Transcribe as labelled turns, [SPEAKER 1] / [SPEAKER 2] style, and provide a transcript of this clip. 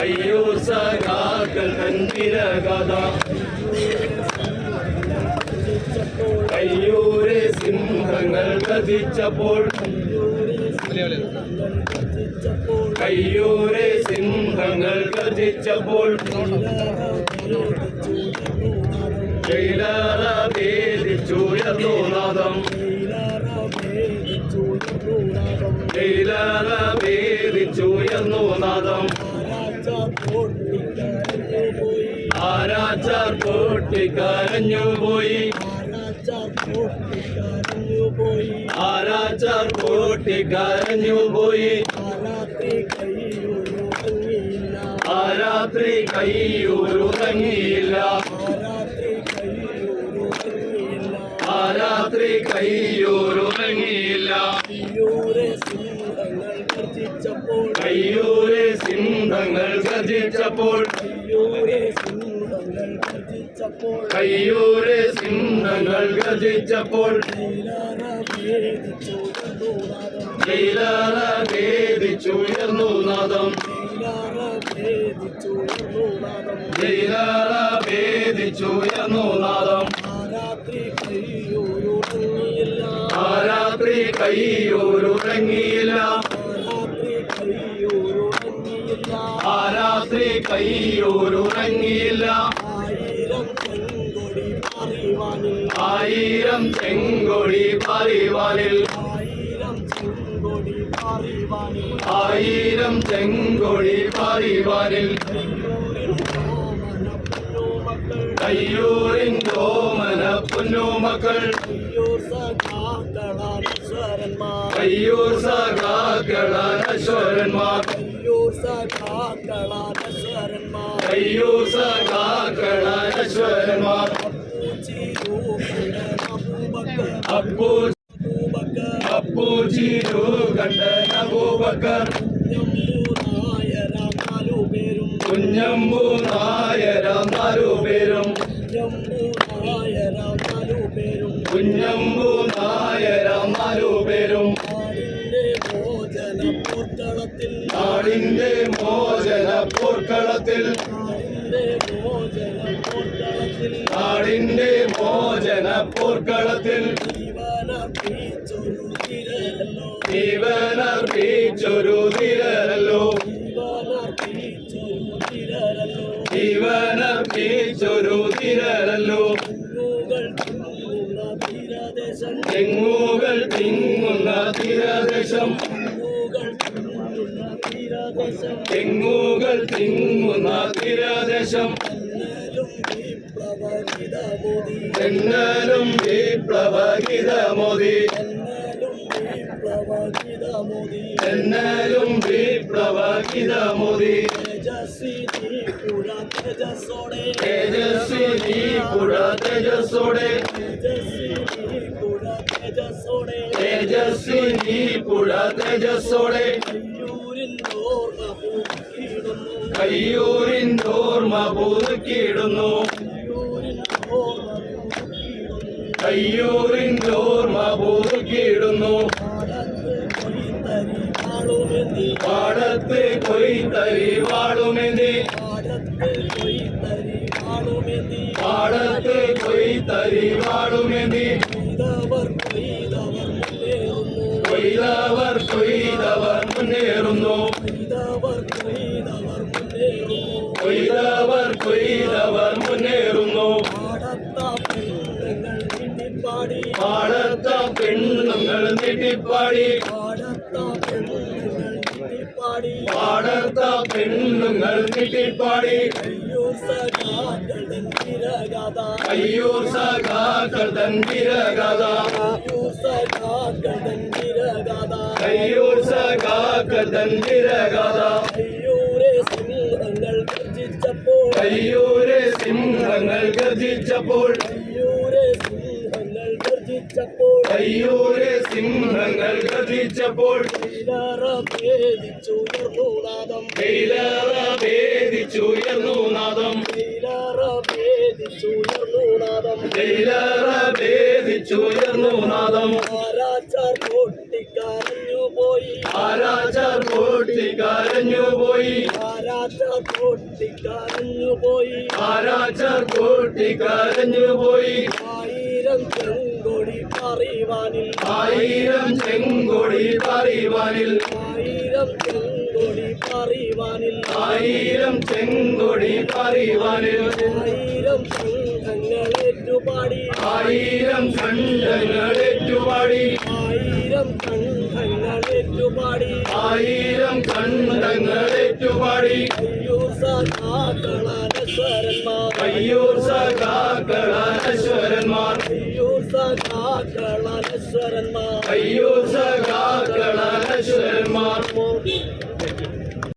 [SPEAKER 1] അയ്യൂർ സഖാക്കൾ തന്തിരകഥ കയ്യൂരെ സിംഹങ്ങൾ കഥിച്ചപ്പോൾ കയ്യൂരെ സിംഹങ്ങൾ കഥിച്ചപ്പോൾ ജയിലാറ ഭേദിച്ചുയർന്നു നാദം ജയിലാറ ഭേദിച്ചുയർന്നു നാദം ആരാച്ചാർ പൊട്ടിക്കരഞ്ഞു പോയി പോയി ആ രാത്രി കയ്യൂരുറങ്ങിയില്ല ആ കയ്യൂരുറങ്ങിയില്ല കയ്യൂരെ സിംഹങ്ങൾ ഗർജിച്ചപ്പോൾ. കയ്യൂരെ സിംഹങ്ങൾ ഗർജിച്ചപ്പോൾ. ജയിലാറ ഭേദിച്ചുയർന്നു നാദം. ജയിലാറ ഭേദിച്ചുയർന്നു നാദം. ആ രാത്രി കയ്യൂരുറങ്ങിയില്ല കയ്യൂരുറങ്ങിയില്ല ആയിരം ചെങ്കൊടി പറയുവാനിൽ ആയിരം ചെങ്കൊടി പറയുവാനിൽ കയ്യൂരിൻ തോമന പൊന്നു മക്കൾ. കയ്യൂർ സഖാക്കളാശ്വരന്മാർ കയ്യൂർ സഖാക്കളാശ്വരന്മാർ അപ്പൂ അപ്പൂജി കണ്ടന അബൂബക്കർ കുഞ്ഞമ്പു നായര നാലുപേരും കുഞ്ഞമ്പു നായര നാലുപേരും നാടിന്റെ മോചന പോർക്കളത്തിൽ. നാടിന്റെ മോചന പോർക്കളത്തിൽ. ജീവനർപ്പിച്ചൊരു തിരല്ലോ ജീവനർപ്പിച്ചൊരു തിരല്ലോ തെങ്ങുകൾ തിങ്ങുന്ന തീരദേശം. തെങ്ങുകൾ തിങ്ങുന്ന തീരദേശം. തെന്നലും വിപ്ലവഗീത മോദി തെന്നലും വിപ്ലവഗീത മോദി തേജസ്വി നീ പുഴ തേജസ്സോടെ. തേജസ്വി നീ പുഴ തേജസ്സോടെ. കയ്യൂരിൻ ഓർമ്മ പുതുക്കിയിടുന്നു. കയ്യൂരിൻ ഓർമ്മ പുതുക്കിയിടുന്നു. പാടത്ത് കൊയ്ത്തരി വാളുമെന്തി. പാടത്ത് കൊയ്ത്തരി വാളുമെന്തി. കൊയ്തവർ കൊയ്തവർ മുന്നേറുന്നു. കൊയ്തവർ മുന്നേറുന്നു. പാടത്ത പെണ്ണുങ്ങൾ നീട്ടിപ്പാടി. പാടത്ത പെണ്ണുങ്ങൾ നീട്ടിപ്പാടി. അയ്യൂർ സഖാക്കൾ തൻ തിരകഥ. അയ്യൂർ സഖാക്കൾ തൻ വിരകഥ കയ്യൂരെ സിംഹങ്ങൾ ഗർജിച്ചപ്പോൾ. കയ്യൂരെ സിംഹങ്ങൾ ഗർജിച്ചപ്പോൾ. ഭേദിച്ചുയർന്നു നാദം. ഭേദിച്ചുയർന്നു നാദം.
[SPEAKER 2] ആരാ ആരാച്ചാർ പൊട്ടിക്കരഞ്ഞു പോയി.
[SPEAKER 1] ആരാച്ചാർ കോട്ടി കരഞ്ഞു പോയി.
[SPEAKER 2] ആരാച്ചാർ പൊട്ടിക്കരഞ്ഞു പോയി.
[SPEAKER 1] ആരാച്ചാർ കോട്ടി കരഞ്ഞു പോയി.
[SPEAKER 2] ആയിരം ചെങ്കൊടി പറയുവാനിൽ
[SPEAKER 1] ആയിരം ചെങ്കൊടി പറയുവാനിൽ
[SPEAKER 2] ആയിരം ചെങ്കൊടി പറയുവാനിൽ
[SPEAKER 1] ആയിരം ചെങ്കൊടി പറയുവാനിൽ
[SPEAKER 2] ആയിരം സംഘങ്ങൾ ഏറ്റുപാടി.
[SPEAKER 1] ആയിരം ഖണ്ഡങ്ങൾ
[SPEAKER 2] ഏറ്റുപാടി
[SPEAKER 1] ആയിരം ഖണ്ഡങ്ങൾ ഏറ്റുപാടി.
[SPEAKER 2] അയ്യൂർ സഖാക്കളനശ്വരന്മാർ
[SPEAKER 1] അയ്യൂർ സഖാക്കളാശ്വരന്മാർ
[SPEAKER 2] അയ്യൂർ സഖാക്കളനശ്വരന്മാർ
[SPEAKER 1] അയ്യൂർ സഖാക്കളാശ്വരന്മാർ